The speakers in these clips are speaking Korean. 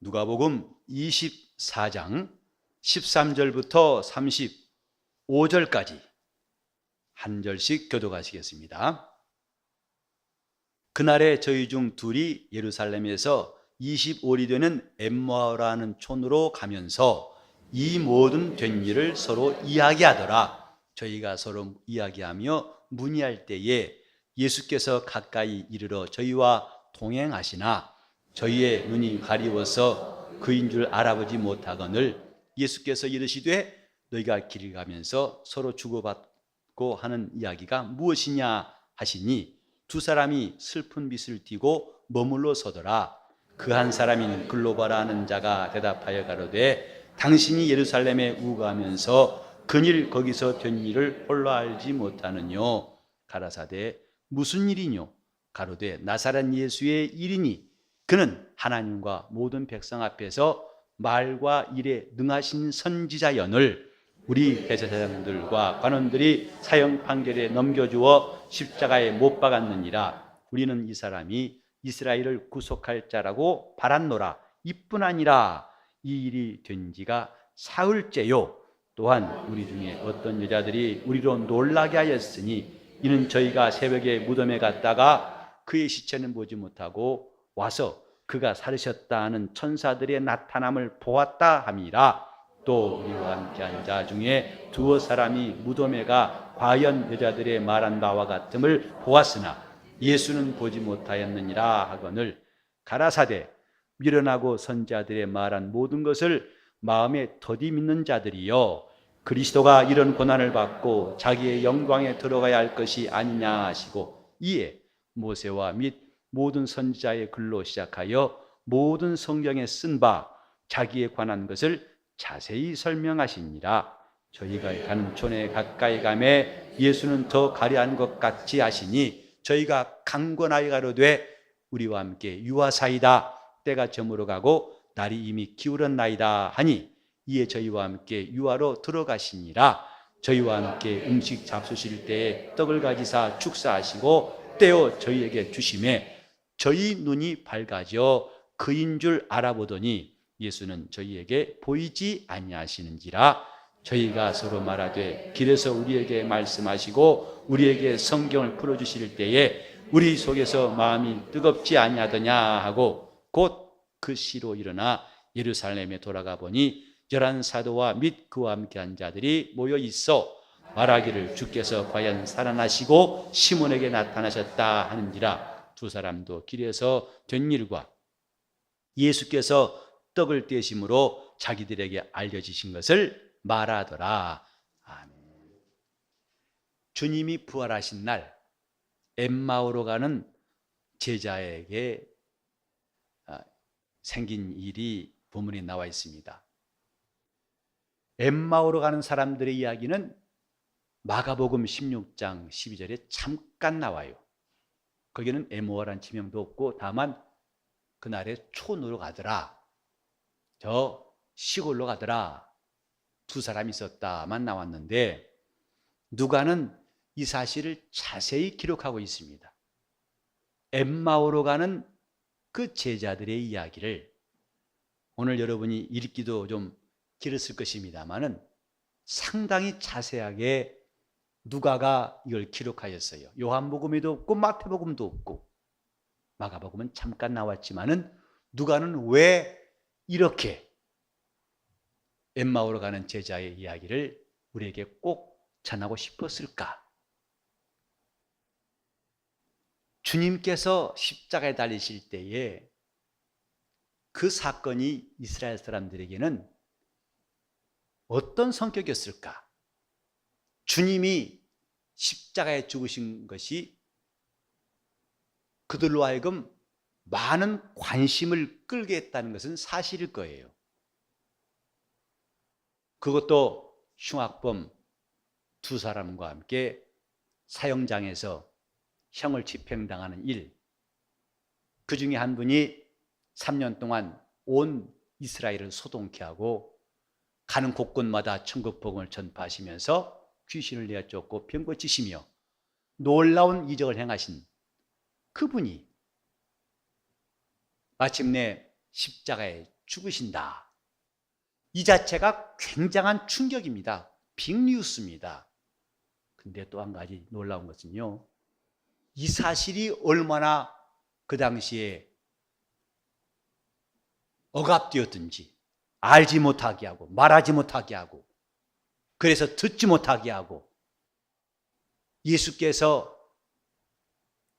누가복음 24장 13절부터 35절까지 한 절씩 교도가시겠습니다. 그날에 저희 중 둘이 예루살렘에서 25리 되는 엠마오라는 촌으로 가면서 이 모든 된 일을 서로 이야기하더라. 저희가 서로 이야기하며 문의할 때에 예수께서 가까이 이르러 저희와 동행하시나 저희의 눈이 가리워서 그인 줄 알아보지 못하거늘 예수께서 이르시되 너희가 길을 가면서 서로 주고받고 하는 이야기가 무엇이냐 하시니 두 사람이 슬픈 빛을 띠고 머물러 서더라. 그 한 사람인 글로바라 하는 자가 대답하여 가로되 당신이 예루살렘에 우가하면서 그일 거기서 된 일을 홀로 알지 못하느뇨. 가라사대 무슨 일이뇨? 가로되 나사렛 예수의 일이니 그는 하나님과 모든 백성 앞에서 말과 일에 능하신 선지자 연을 우리 대제사장들과 관원들이 사형 판결에 넘겨주어 십자가에 못 박았느니라. 우리는 이 사람이 이스라엘을 구속할 자라고 바란노라. 이뿐 아니라 이 일이 된 지가 사흘째요. 또한 우리 중에 어떤 여자들이 우리로 놀라게 하였으니 이는 저희가 새벽에 무덤에 갔다가 그의 시체는 보지 못하고 와서 그가 살으셨다 하는 천사들의 나타남을 보았다 함이라. 또 우리와 함께 한 자 중에 두어 사람이 무덤에 가 과연 여자들의 말한 바와 같음을 보았으나 예수는 보지 못하였느니라 하거늘 가라사대 미련하고 선자들의 말한 모든 것을 마음에 더디 믿는 자들이여 그리스도가 이런 고난을 받고 자기의 영광에 들어가야 할 것이 아니냐 하시고 이에 모세와 및 모든 선지자의 글로 시작하여 모든 성경에 쓴 바 자기에 관한 것을 자세히 설명하시니라. 저희가 가는 촌에 가까이 가매 예수는 더 가려한 것 같이 하시니 저희가 강권하여 가로되 우리와 함께 유아사이다. 때가 저물어 가고 날이 이미 기울었나이다 하니 이에 저희와 함께 유아로 들어가시니라. 저희와 함께 음식 잡수실 때에 떡을 가지사 축사하시고 떼어 저희에게 주심에 저희 눈이 밝아져 그인 줄 알아보더니 예수는 저희에게 보이지 아니하시는지라 저희가 서로 말하되 길에서 우리에게 말씀하시고 우리에게 성경을 풀어 주실 때에 우리 속에서 마음이 뜨겁지 아니하더냐 하고 곧 그 시로 일어나 예루살렘에 돌아가 보니 열한 사도와 및 그와 함께한 자들이 모여 있어 말하기를 주께서 과연 살아나시고 시몬에게 나타나셨다 하는지라 두 사람도 길에서 된 일과 예수께서 떡을 떼심으로 자기들에게 알려지신 것을 말하더라. 아멘. 주님이 부활하신 날 엠마오로 가는 제자에게 아, 생긴 일이 본문에 나와 있습니다. 엠마오로 가는 사람들의 이야기는 마가복음 16장 12절에 잠깐 나와요. 거기는 에모어란 지명도 없고 다만 그날에 촌으로 가더라. 저 시골로 가더라. 두 사람이 있었다만 나왔는데 누가는 이 사실을 자세히 기록하고 있습니다. 엠마오로 가는 그 제자들의 이야기를 오늘 여러분이 읽기도 좀 길었을 것입니다만은 상당히 자세하게 누가가 이걸 기록하였어요. 요한복음에도 없고 마태복음도 없고 마가복음은 잠깐 나왔지만은 누가는 왜 이렇게 엠마오로 가는 제자의 이야기를 우리에게 꼭 전하고 싶었을까? 주님께서 십자가에 달리실 때에 그 사건이 이스라엘 사람들에게는 어떤 성격이었을까? 주님이 십자가에 죽으신 것이 그들로 하여금 많은 관심을 끌게 했다는 것은 사실일 거예요. 그것도 흉악범 두 사람과 함께 사형장에서 형을 집행당하는 일. 그 중에 한 분이 3년 동안 온 이스라엘을 소동케 하고 가는 곳곳마다 천국 복음을 전파하시면서 귀신을 내쫓고 병 고치시며 놀라운 이적을 행하신 그분이 마침내 십자가에 죽으신다. 이 자체가 굉장한 충격입니다. 빅뉴스입니다. 근데 또 한 가지 놀라운 것은요. 이 사실이 얼마나 그 당시에 억압되었든지 알지 못하게 하고 말하지 못하게 하고 그래서 듣지 못하게 하고 예수께서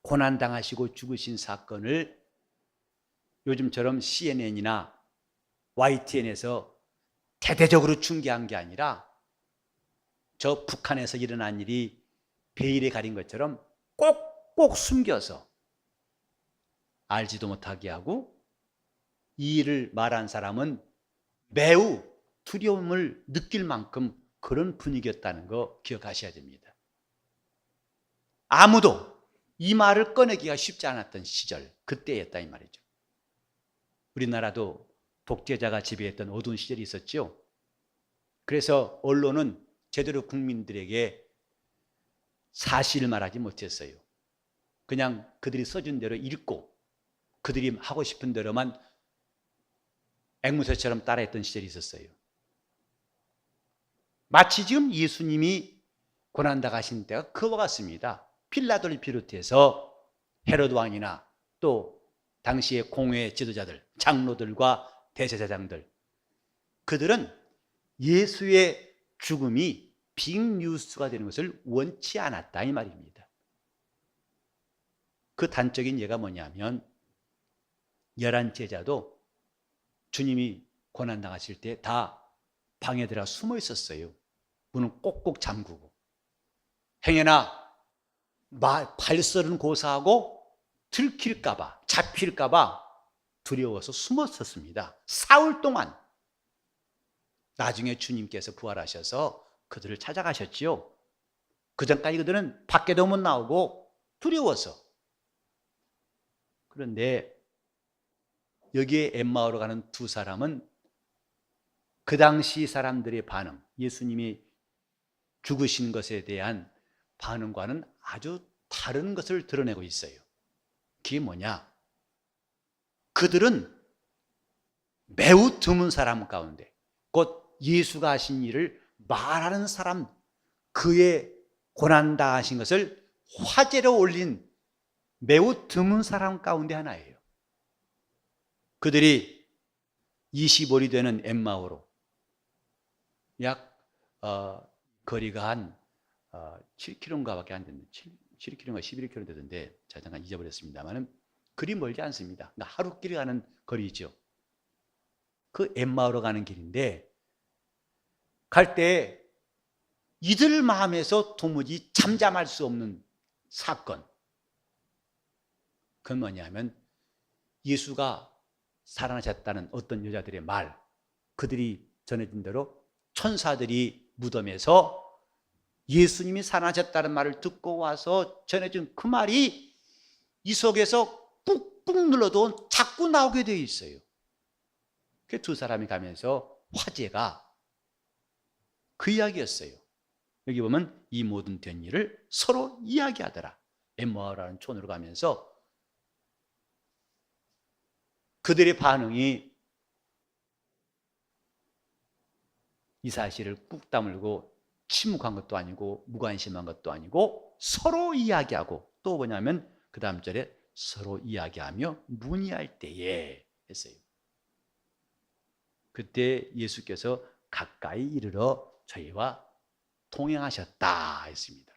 고난당하시고 죽으신 사건을 요즘처럼 CNN이나 YTN에서 대대적으로 중계한 게 아니라 저 북한에서 일어난 일이 베일에 가린 것처럼 꼭꼭 숨겨서 알지도 못하게 하고 이 일을 말한 사람은 매우 두려움을 느낄 만큼 그런 분위기였다는 거 기억하셔야 됩니다. 아무도 이 말을 꺼내기가 쉽지 않았던 시절, 그때였다 이 말이죠. 우리나라도 독재자가 지배했던 어두운 시절이 있었죠. 그래서 언론은 제대로 국민들에게 사실을 말하지 못했어요. 그냥 그들이 써준 대로 읽고 그들이 하고 싶은 대로만 앵무새처럼 따라했던 시절이 있었어요. 마치 지금 예수님이 고난당하신 때가 그와 같습니다. 필라도를 비롯해서 헤로드 왕이나 또 당시의 공회 지도자들, 장로들과 대제사장들 그들은 예수의 죽음이 빅뉴스가 되는 것을 원치 않았다 이 말입니다. 그 단적인 예가 뭐냐면 열한 제자도 주님이 고난 당하실 때 다 방에 들어 숨어 있었어요. 문은 꼭꼭 잠그고 행여나 말, 발설은 고사하고 들킬까봐 잡힐까봐 두려워서 숨었었습니다. 사흘 동안 나중에 주님께서 부활하셔서 그들을 찾아가셨지요. 그 전까지 그들은 밖에도 못 나오고 두려워서. 그런데 여기에 엠마오로 가는 두 사람은 그 당시 사람들의 반응, 예수님이 죽으신 것에 대한 반응과는 아주 다른 것을 드러내고 있어요. 그게 뭐냐? 그들은 매우 드문 사람 가운데 곧 예수가 하신 일을 말하는 사람 그의 고난 당하신 것을 화제로 올린 매우 드문 사람 가운데 하나예요. 그들이 25리 되는 엠마오로 약 어, 거리가 한 어, 7km가밖에 안 되는 7, 7km가 11km 되던데 제가 잠깐 잊어버렸습니다만은 그리 멀지 않습니다. 그러니까 하루끼리 가는 거리죠. 그 엠마오로 가는 길인데 갈 때 이들 마음에서 도무지 잠잠할 수 없는 사건. 그건 뭐냐면 예수가 살아나셨다는 어떤 여자들의 말, 그들이 전해진 대로 천사들이 무덤에서 예수님이 살아나셨다는 말을 듣고 와서 전해준 그 말이 이 속에서 꾹꾹 눌러도 자꾸 나오게 되어 있어요. 그 두 사람이 가면서 화제가 그 이야기였어요. 여기 보면 이 모든 된 일을 서로 이야기하더라. 엠모아라는 촌으로 가면서 그들의 반응이 이 사실을 꾹 다물고 침묵한 것도 아니고 무관심한 것도 아니고 서로 이야기하고 또 뭐냐면 그 다음 절에 서로 이야기하며 문의할 때에 했어요. 그때 예수께서 가까이 이르러 저희와 통행하셨다 했습니다.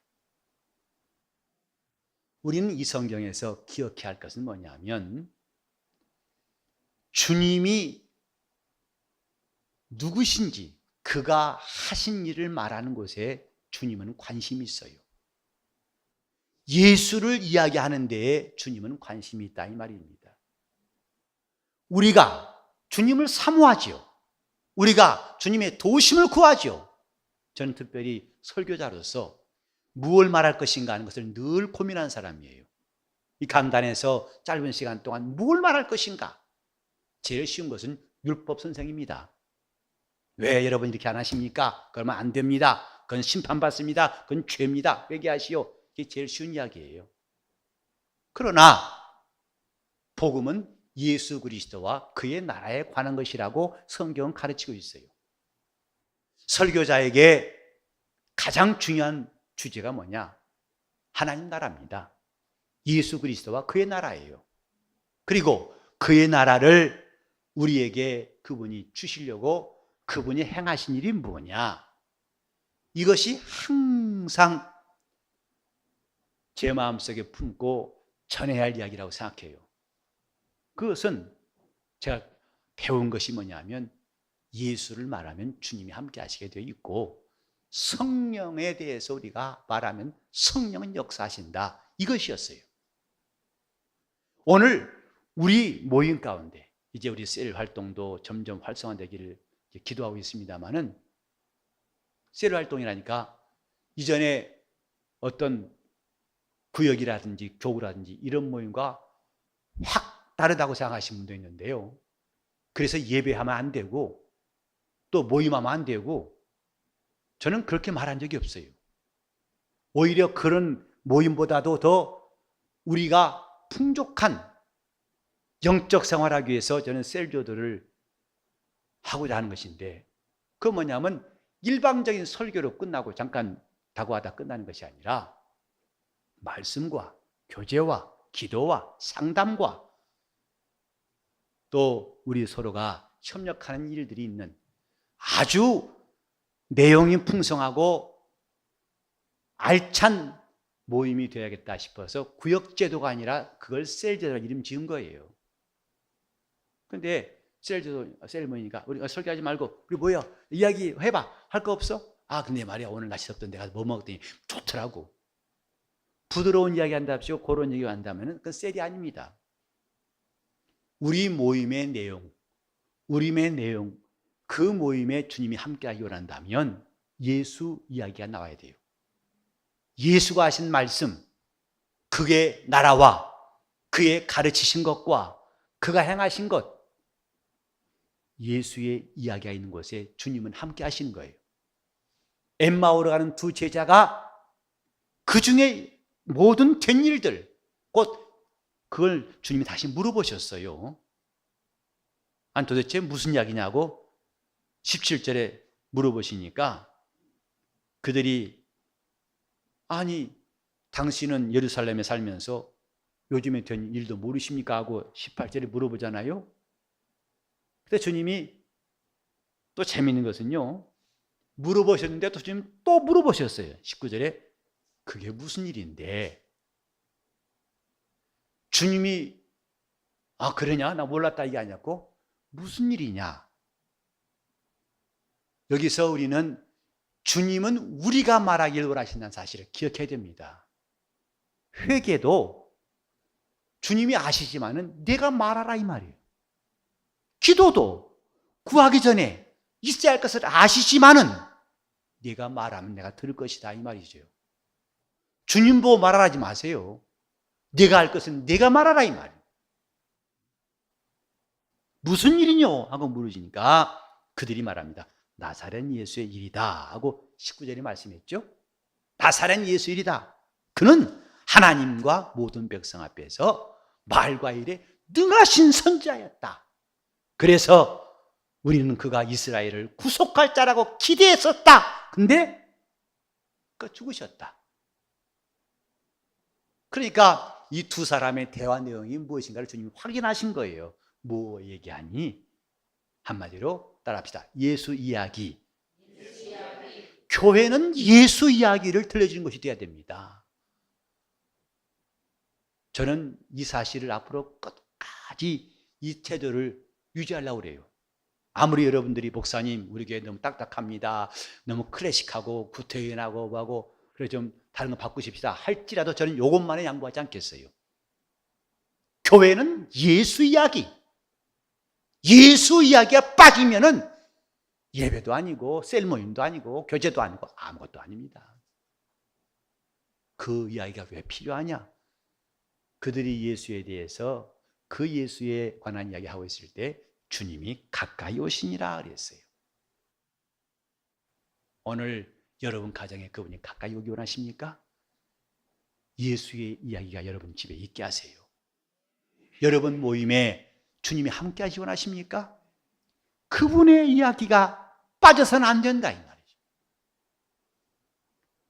우리는 이 성경에서 기억해야 할 것은 뭐냐면 주님이 누구신지 그가 하신 일을 말하는 곳에 주님은 관심이 있어요. 예수를 이야기하는 데에 주님은 관심이 있다 이 말입니다. 우리가 주님을 사모하지요. 우리가 주님의 도심을 구하지요. 저는 특별히 설교자로서 무엇을 말할 것인가 하는 것을 늘 고민한 사람이에요. 이 강단에서 짧은 시간 동안 무엇을 말할 것인가? 제일 쉬운 것은 율법 선생입니다. 왜 여러분 이렇게 안 하십니까? 그러면 안 됩니다. 그건 심판받습니다. 그건 죄입니다. 회개하시오. 이게 제일 쉬운 이야기예요. 그러나 복음은 예수 그리스도와 그의 나라에 관한 것이라고 성경은 가르치고 있어요. 설교자에게 가장 중요한 주제가 뭐냐? 하나님 나라입니다. 예수 그리스도와 그의 나라예요. 그리고 그의 나라를 우리에게 그분이 주시려고 그분이 행하신 일이 뭐냐? 이것이 항상 제 마음속에 품고 전해야 할 이야기라고 생각해요. 그것은 제가 배운 것이 뭐냐면 예수를 말하면 주님이 함께 하시게 되어 있고 성령에 대해서 우리가 말하면 성령은 역사하신다. 이것이었어요. 오늘 우리 모임 가운데 이제 우리 셀 활동도 점점 활성화되기를 기도하고 있습니다만은 셀 활동이라니까 이전에 어떤 구역이라든지 교구라든지 이런 모임과 확 다르다고 생각하시는 분도 있는데요. 그래서 예배하면 안 되고 또 모임하면 안 되고 저는 그렇게 말한 적이 없어요. 오히려 그런 모임보다도 더 우리가 풍족한 영적 생활하기 위해서 저는 셀교들을 하고자 하는 것인데 그 뭐냐면 일방적인 설교로 끝나고 잠깐 다고하다 끝나는 것이 아니라 말씀과 교제와 기도와 상담과 또 우리 서로가 협력하는 일들이 있는 아주 내용이 풍성하고 알찬 모임이 되어야겠다 싶어서 구역제도가 아니라 그걸 셀제도라 이름 지은 거예요. 근데 셀제도, 셀 모이니까 우리 설교하지 말고 우리 뭐야 이야기 해봐 할 거 없어? 아 근데 말이야 오늘 날씨 덥던 내가 뭐 먹었더니 좋더라고. 부드러운 이야기 한답시고 그런 얘기 한다면 그건 셀이 아닙니다. 우리 모임의 내용, 우리의 내용, 그 모임에 주님이 함께하기 원한다면 예수 이야기가 나와야 돼요. 예수가 하신 말씀, 그의 나라와 그의 가르치신 것과 그가 행하신 것, 예수의 이야기가 있는 곳에 주님은 함께 하시는 거예요. 엠마오로 가는 두 제자가 그 중에 모든 된 일들, 곧 그걸 주님이 다시 물어보셨어요. 안 도대체 무슨 이야기냐고 17절에 물어보시니까 그들이 아니 당신은 예루살렘에 살면서 요즘에 된 일도 모르십니까? 하고 18절에 물어보잖아요. 근데 주님이 또 재밌는 것은요. 물어보셨는데 또 주님 또 물어보셨어요. 19절에 그게 무슨 일인데 주님이 아 그러냐 나 몰랐다 이게 아니었고 무슨 일이냐 여기서 우리는 주님은 우리가 말하길 원하신다는 사실을 기억해야 됩니다. 회개도 주님이 아시지만은 내가 말하라 이 말이에요. 기도도 구하기 전에 있어야 할 것을 아시지만은 네가 말하면 내가 들을 것이다 이 말이죠. 주님 보고 말하지 마세요. 네가 할 것은 네가 말하라 이 말이에요. 무슨 일이뇨? 하고 물으시니까 그들이 말합니다. 나사렛 예수의 일이다 하고 19절에 말씀했죠. 나사렛 예수 일이다. 그는 하나님과 모든 백성 앞에서 말과 일에 능하신 선자였다. 그래서 우리는 그가 이스라엘을 구속할 자라고 기대했었다. 근데 그 죽으셨다. 그러니까 이 두 사람의 대화 내용이 무엇인가를 주님이 확인하신 거예요. 뭐 얘기하니? 한마디로 따라합시다. 예수 이야기. 교회는 예수 이야기를 들려주는 것이 되어야 됩니다. 저는 이 사실을 앞으로 끝까지 이 태도를 유지하려고 그래요. 아무리 여러분들이 목사님 우리 교회 너무 딱딱합니다. 너무 클래식하고 구태연하고 뭐하고 그래 좀 다른 거 바꾸십시다. 할지라도 저는 이것만에 양보하지 않겠어요. 교회는 예수 이야기. 예수 이야기가 빠지면은 예배도 아니고 셀 모임도 아니고 교제도 아니고 아무것도 아닙니다. 그 이야기가 왜 필요하냐? 그들이 예수에 대해서 그 예수에 관한 이야기 하고 있을 때 주님이 가까이 오시니라 그랬어요. 오늘 여러분 가정에 그분이 가까이 오기 원하십니까? 예수의 이야기가 여러분 집에 있게 하세요. 여러분 모임에 주님이 함께 하시고 나십니까? 그분의 이야기가 빠져서는 안 된다 이 말이죠.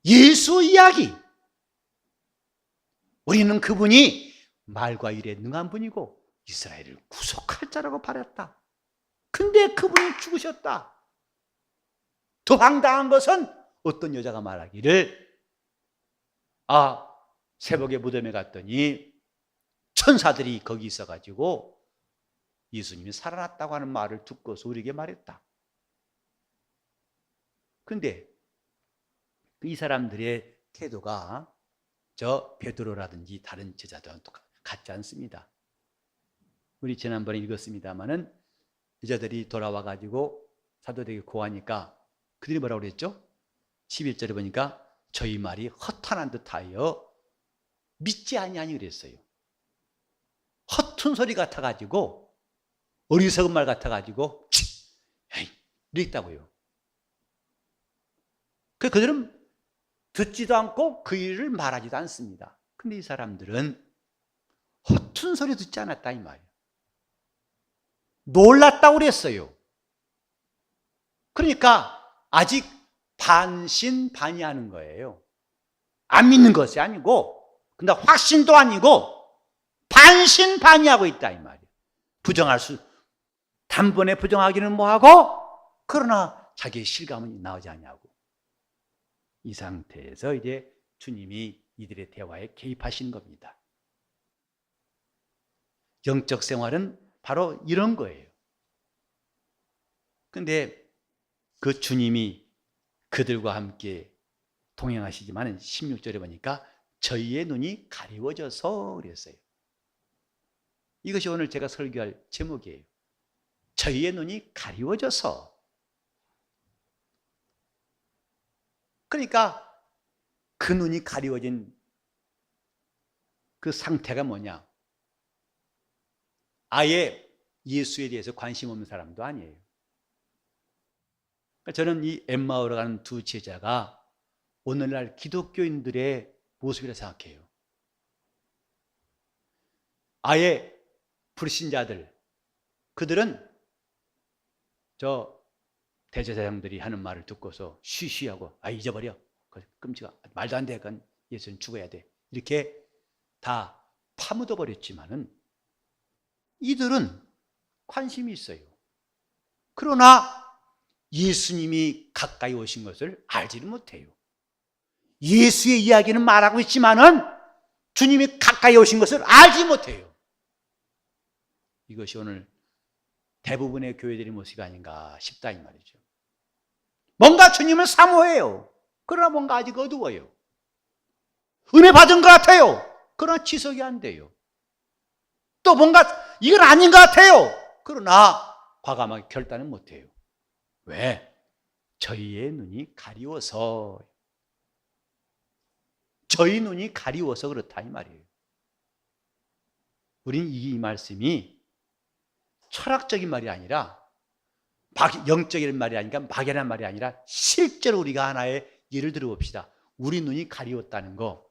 예수 이야기. 우리는 그분이 말과 일에 능한 분이고 이스라엘을 구속할 자라고 바랬다. 근데 그분이 죽으셨다. 더 황당한 것은 어떤 여자가 말하기를 아 새벽에 무덤에 갔더니 천사들이 거기 있어가지고 예수님이 살아났다고 하는 말을 듣고서 우리에게 말했다. 근데 이 사람들의 태도가 저 베드로라든지 다른 제자들은 또 같지 않습니다. 우리 지난번에 읽었습니다마는 여자들이 돌아와 가지고 사도들에게 고하니까 그들이 뭐라고 그랬죠? 11절에 보니까 저희 말이 허탄한 듯하여 믿지 아니하니 그랬어요. 허튼 소리 같아 가지고 어리석은 말 같아 가지고 이랬다고요. 그 그들은 듣지도 않고 그 일을 말하지도 않습니다. 근데 이 사람들은 허튼 소리 듣지 않았다 이 말이에요. 놀랐다고 그랬어요. 그러니까 아직 반신반의하는 거예요. 안 믿는 것이 아니고, 근데 확신도 아니고 반신반의하고 있다 이 말이에요. 부정할 수 단번에 부정하기는 뭐하고 그러나 자기의 실감은 나오지 않냐고. 이 상태에서 이제 주님이 이들의 대화에 개입하신 겁니다. 영적 생활은 바로 이런 거예요. 근데 그 주님이 그들과 함께 동행하시지만 16절에 보니까 저희의 눈이 가리워져서 그랬어요. 이것이 오늘 제가 설교할 제목이에요. 저희의 눈이 가리워져서. 그러니까 그 눈이 가리워진 그 상태가 뭐냐? 아예 예수에 대해서 관심 없는 사람도 아니에요. 그러니까 저는 이 엠마오로 가는 두 제자가 오늘날 기독교인들의 모습이라 생각해요. 아예 불신자들, 그들은 저 대제사장들이 하는 말을 듣고서 쉬쉬하고 아 잊어버려 끔찍하 말도 안 돼. 그건 예수는 죽어야 돼. 이렇게 다 파묻어 버렸지만은 이들은 관심이 있어요. 그러나 예수님이 가까이 오신 것을 알지는 못해요. 예수의 이야기는 말하고 있지만은 주님이 가까이 오신 것을 알지 못해요. 이것이 오늘 대부분의 교회들의 모습이 아닌가 싶다 이 말이죠. 뭔가 주님을 사모해요. 그러나 뭔가 아직 어두워요. 은혜 받은 것 같아요. 그러나 지속이 안 돼요. 또 뭔가 이건 아닌 것 같아요. 그러나 과감하게 결단은 못해요. 왜? 저희의 눈이 가리워서 저희 눈이 가리워서 그렇다 이 말이에요. 우린 이 말씀이 철학적인 말이 아니라 영적인 말이 아니라 막연한 말이 아니라 실제로 우리가 하나의 예를 들어 봅시다. 우리 눈이 가리웠다는 거.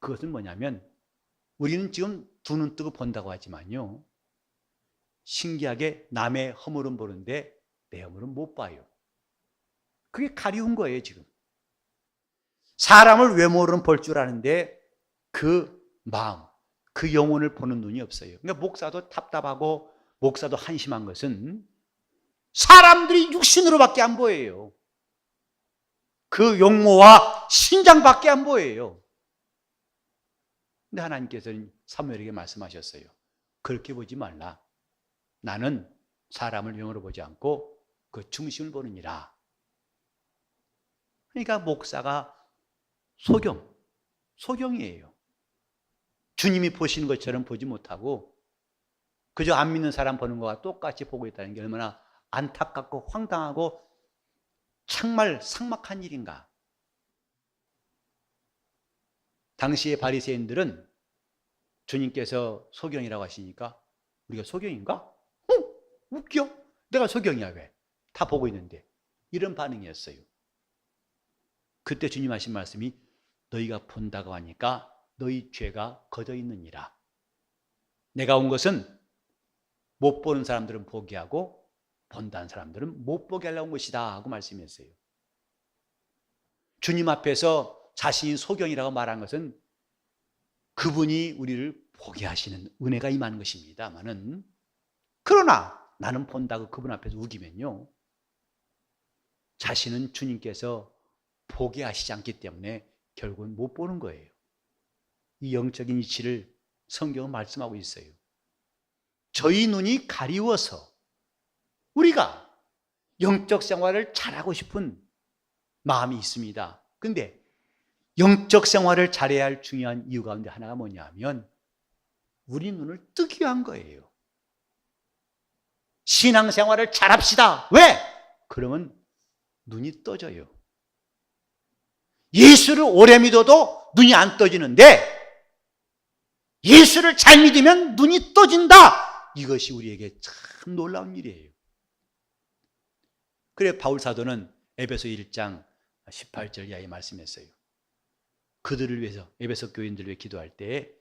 그것은 뭐냐면 우리는 지금 두 눈 뜨고 본다고 하지만요. 신기하게 남의 허물은 보는데 내 허물은 못 봐요. 그게 가리운 거예요, 지금. 사람을 외모로는 볼 줄 아는데 그 마음, 그 영혼을 보는 눈이 없어요. 그러니까 목사도 답답하고 목사도 한심한 것은 사람들이 육신으로밖에 안 보여요. 그 용모와 신장밖에 안 보여요. 근데 하나님께서는 사무엘에게 말씀하셨어요. 그렇게 보지 말라. 나는 사람을 영으로 보지 않고 그 중심을 보느니라. 그러니까 목사가 소경, 소경이에요. 주님이 보시는 것처럼 보지 못하고 그저 안 믿는 사람 보는 것과 똑같이 보고 있다는 게 얼마나 안타깝고 황당하고 정말 상막한 일인가. 당시의 바리새인들은 주님께서 소경이라고 하시니까 우리가 소경인가? 어, 웃겨. 내가 소경이야 왜? 다 보고 있는데 이런 반응이었어요. 그때 주님 하신 말씀이 너희가 본다고 하니까 너희 죄가 거져 있느니라. 내가 온 것은 못 보는 사람들은 보게 하고 본다는 사람들은 못 보게 하려고 온 것이다 하고 말씀했어요. 주님 앞에서 자신이 소경이라고 말한 것은 그분이 우리를 보게 하시는 은혜가 임하는 것입니다만은 그러나 나는 본다고 그분 앞에서 우기면요. 자신은 주님께서 보게 하시지 않기 때문에 결국은 못 보는 거예요. 이 영적인 이치를 성경은 말씀하고 있어요. 저희 눈이 가리워서 우리가 영적 생활을 잘하고 싶은 마음이 있습니다. 근데 영적 생활을 잘해야 할 중요한 이유 가운데 하나가 뭐냐면 우리 눈을 뜨기 위한 거예요. 신앙 생활을 잘합시다. 왜? 그러면 눈이 떠져요. 예수를 오래 믿어도 눈이 안 떠지는데 예수를 잘 믿으면 눈이 떠진다. 이것이 우리에게 참 놀라운 일이에요. 그래 바울 사도는 에베소 1장 18절 이하에 말씀했어요. 그들을 위해서 에베소 교인들을 위해 기도할 때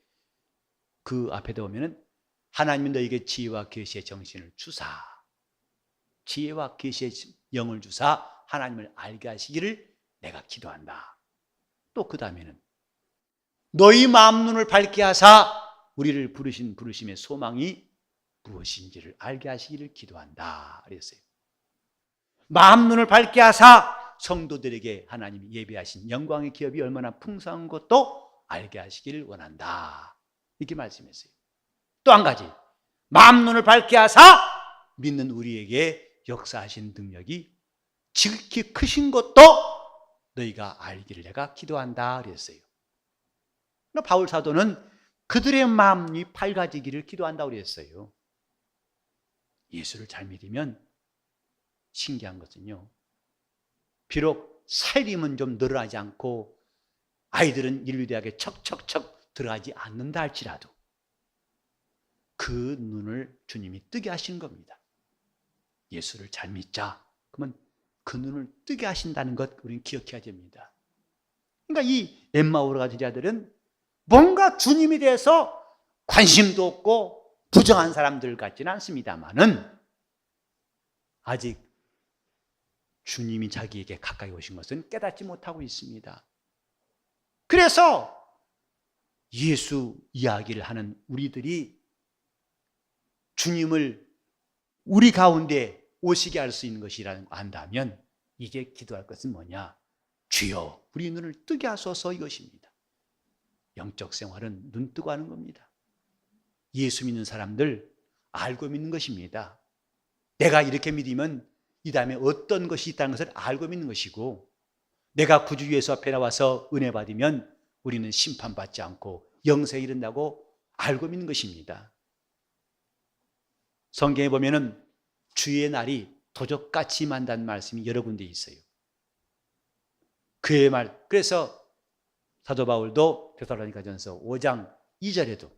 그 앞에다 보면은 하나님은 너에게 지혜와 계시의 정신을 주사 지혜와 계시의 영을 주사 하나님을 알게 하시기를 내가 기도한다. 또 그 다음에는 너희 마음 눈을 밝게 하사 우리를 부르신 부르심의 소망이 무엇인지를 알게 하시기를 기도한다. 그랬어요. 마음 눈을 밝게 하사 성도들에게 하나님이 예비하신 영광의 기업이 얼마나 풍성한 것도 알게 하시기를 원한다. 이렇게 말씀했어요. 또 한 가지. 마음 눈을 밝게 하사 믿는 우리에게 역사하신 능력이 지극히 크신 것도 너희가 알기를 내가 기도한다 그랬어요. 바울 사도는 그들의 마음이 밝아지기를 기도한다고 그랬어요. 예수를 잘 믿으면 신기한 것은요. 비록 살림은 좀 늘어나지 않고 아이들은 인류대학에 척척척 들어가지 않는다 할지라도 그 눈을 주님이 뜨게 하신 겁니다. 예수를 잘 믿자. 그러면 그 눈을 뜨게 하신다는 것 우리는 기억해야 됩니다. 그러니까 이 엠마오로 가진 자들은 뭔가 주님에 대해서 관심도 없고 부정한 사람들 같지는 않습니다만은 아직 주님이 자기에게 가까이 오신 것은 깨닫지 못하고 있습니다. 그래서 예수 이야기를 하는 우리들이 주님을 우리 가운데 오시게 할 수 있는 것이라는 거 안다면 이제 기도할 것은 뭐냐? 주여 우리 눈을 뜨게 하소서 이것입니다. 영적 생활은 눈 뜨고 하는 겁니다. 예수 믿는 사람들 알고 믿는 것입니다. 내가 이렇게 믿으면 이 다음에 어떤 것이 있다는 것을 알고 믿는 것이고 내가 구주 예수 앞에 나와서 은혜 받으면 우리는 심판받지 않고 영생에 이른다고 알고 믿는 것입니다. 성경에 보면은 주의 날이 도적같이 만다는 말씀이 여러 군데 있어요. 그의 말. 그래서 사도 바울도 데살로니가 전서 5장 2절에도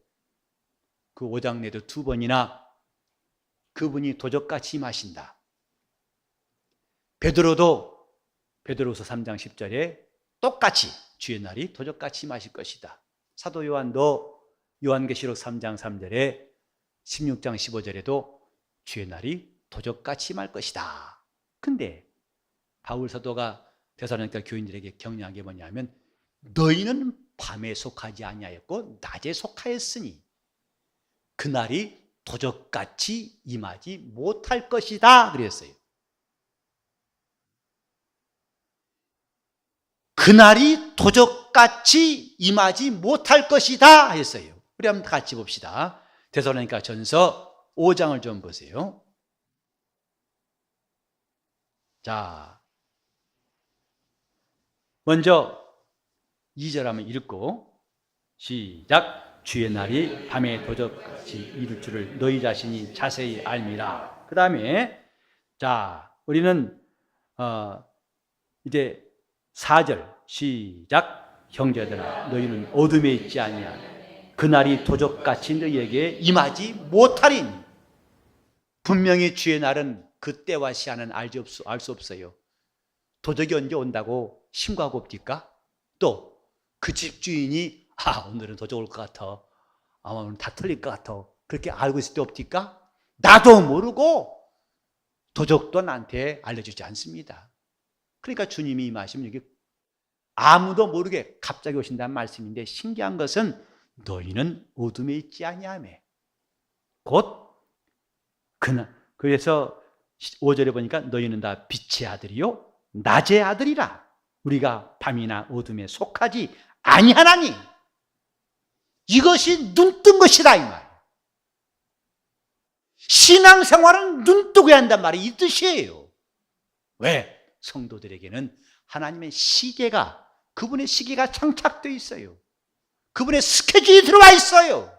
그 5장 내도 두 번이나 그분이 도적같이 임하신다. 베드로도 베드로서 3장 10절에 똑같이 주의 날이 도적같이 임하실 것이다. 사도 요한도 요한계시록 3장 3절에 16장 15절에도 주의 날이 도적같이 임할 것이다. 근데 바울 사도가 대사로니까 교인들에게 격려한 게 뭐냐면 너희는 밤에 속하지 아니하였고 낮에 속하였으니 그날이 도적같이 임하지 못할 것이다 그랬어요. 그날이 도적같이 임하지 못할 것이다 했어요. 우리 한번 같이 봅시다. 대사로니까 전서 5장을 좀 보세요. 자, 먼저 2절 한번 읽고 시작. 주의 날이 밤에 도적같이 이룰 줄을 너희 자신이 자세히 알미라. 그 다음에 자, 우리는 어, 이제 4절 시작. 형제들아 너희는 어둠에 있지 아니하 그날이 도적같이 너희에게 임하지 못하리니 분명히 주의 날은 그때와 시한은 알수 알수 없어요. 도적이 언제 온다고 신고하고 옵니까? 또 그 집주인이 아 오늘은 도적 올 것 같아. 아마 오늘 다 틀릴 것 같아. 그렇게 알고 있을 때 없디까? 나도 모르고 도적도 나한테 알려주지 않습니다. 그러니까 주님이 임하시면 이게 아무도 모르게 갑자기 오신다는 말씀인데 신기한 것은 너희는 어둠에 있지 아니하며 곧 그나 그래서 5절에 보니까 너희는 다 빛의 아들이요 낮의 아들이라 우리가 밤이나 어둠에 속하지 아니하나니 이것이 눈 뜬 것이다 이 말. 신앙생활은 눈 뜨고 한단 말이 이 뜻이에요. 왜? 성도들에게는 하나님의 시계가 그분의 시계가 장착되어 있어요. 그분의 스케줄이 들어와 있어요.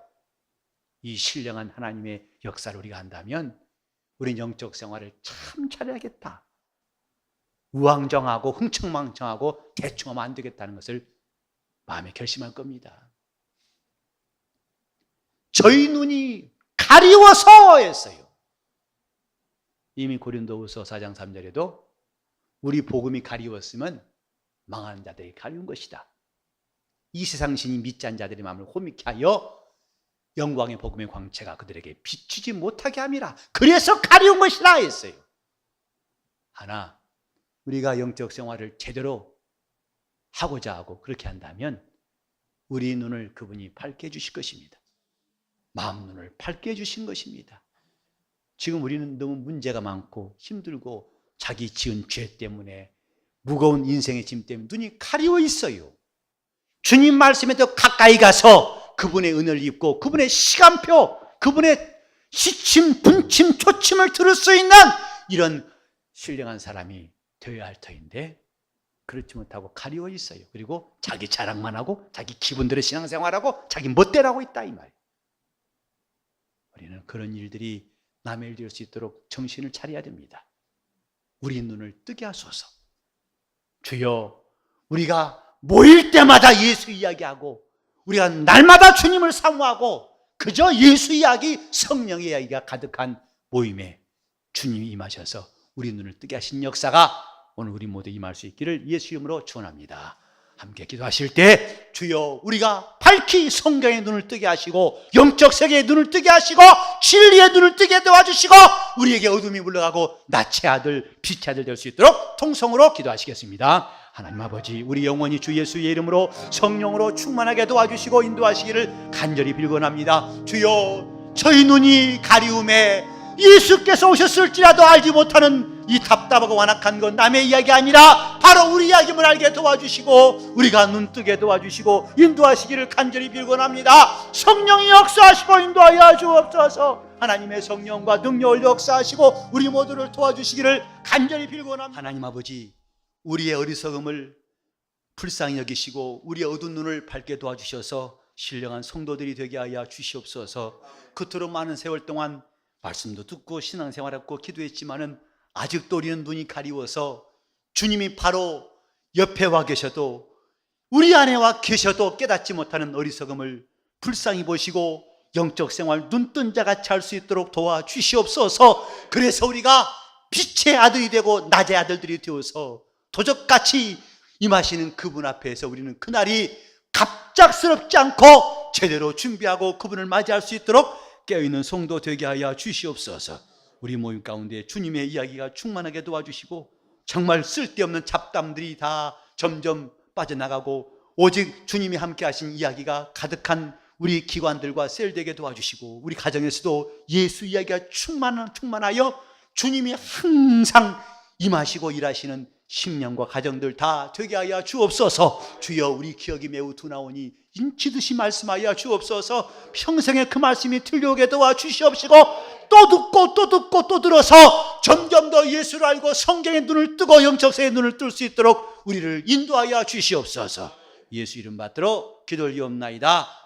이 신령한 하나님의 역사를 우리가 한다면 우리 영적 생활을 참 잘해야겠다. 우왕정하고 흥청망청하고 대충하면 안 되겠다는 것을 마음에 결심할 겁니다. 저희 눈이 가리워서 했어요. 이미 고린도후서 4장 3절에도 우리 복음이 가리웠으면 망하는 자들이 가리운 것이다. 이 세상 신이 믿지 않은 자들의 마음을 호미케 하여 영광의 복음의 광채가 그들에게 비추지 못하게 함이라. 그래서 가려운 것이라 했어요. 하나, 우리가 영적 생활을 제대로 하고자 하고 그렇게 한다면 우리 눈을 그분이 밝게 해주실 것입니다. 마음 눈을 밝게 해주신 것입니다. 지금 우리는 너무 문제가 많고 힘들고 자기 지은 죄 때문에 무거운 인생의 짐 때문에 눈이 가리워 있어요. 주님 말씀에 더 가까이 가서 그분의 은혜를 입고 그분의 시간표, 그분의 시침, 분침, 초침을 들을 수 있는 이런 신령한 사람이 되어야 할 터인데 그렇지 못하고 가리워 있어요. 그리고 자기 자랑만 하고 자기 기분대로 신앙생활하고 자기 멋대로 있다 이 말. 우리는 그런 일들이 남의 일될수 있도록 정신을 차려야 됩니다. 우리 눈을 뜨게 하소서. 주여, 우리가 모일 때마다 예수 이야기하고 우리가 날마다 주님을 사모하고 그저 예수 이야기, 성령의 이야기가 가득한 모임에 주님이 임하셔서 우리 눈을 뜨게 하신 역사가 오늘 우리 모두 임할 수 있기를 예수 이름으로 축원합니다. 함께 기도하실 때 주여 우리가 밝히 성경의 눈을 뜨게 하시고 영적 세계의 눈을 뜨게 하시고 진리의 눈을 뜨게 도와주시고 우리에게 어둠이 물러가고 낯의 아들 빛의 아들 될 수 있도록 통성으로 기도하시겠습니다. 하나님 아버지 우리 영원히 주 예수의 이름으로 성령으로 충만하게 도와주시고 인도하시기를 간절히 빌건합니다. 주여 저희 눈이 가리움에 예수께서 오셨을지라도 알지 못하는 이 답답하고 완악한 건 남의 이야기 아니라 바로 우리 이야기를 알게 도와주시고 우리가 눈 뜨게 도와주시고 인도하시기를 간절히 빌건합니다. 성령이 역사하시고 인도하여 주옵소서. 하나님의 성령과 능력을 역사하시고 우리 모두를 도와주시기를 간절히 빌건합니다. 하나님 아버지 우리의 어리석음을 불쌍히 여기시고 우리의 어두운 눈을 밝게 도와주셔서 신령한 성도들이 되게 하여 주시옵소서. 그토록 많은 세월 동안 말씀도 듣고 신앙생활했고 기도했지만은 아직도 우리는 눈이 가리워서 주님이 바로 옆에 와 계셔도 우리 안에 와 계셔도 깨닫지 못하는 어리석음을 불쌍히 보시고 영적 생활 눈뜬 자 같이 할 수 있도록 도와 주시옵소서. 그래서 우리가 빛의 아들이 되고 낮의 아들들이 되어서 도적같이 임하시는 그분 앞에서 우리는 그날이 갑작스럽지 않고 제대로 준비하고 그분을 맞이할 수 있도록 깨어있는 성도 되게 하여 주시옵소서. 우리 모임 가운데 주님의 이야기가 충만하게 도와주시고 정말 쓸데없는 잡담들이 다 점점 빠져나가고 오직 주님이 함께 하신 이야기가 가득한 우리 기관들과 셀되게 도와주시고 우리 가정에서도 예수 이야기가 충만, 충만하여 주님이 항상 임하시고 일하시는 심령과 가정들 다 되게 하여 주옵소서. 주여 우리 기억이 매우 두나오니 인치듯이 말씀하여 주옵소서. 평생에 그 말씀이 들려오게 도와 주시옵시고 또 듣고 또 듣고 또 들어서 점점 더 예수를 알고 성경의 눈을 뜨고 영적세의 눈을 뜰 수 있도록 우리를 인도하여 주시옵소서. 예수 이름 받들어 기도를 이옵나이다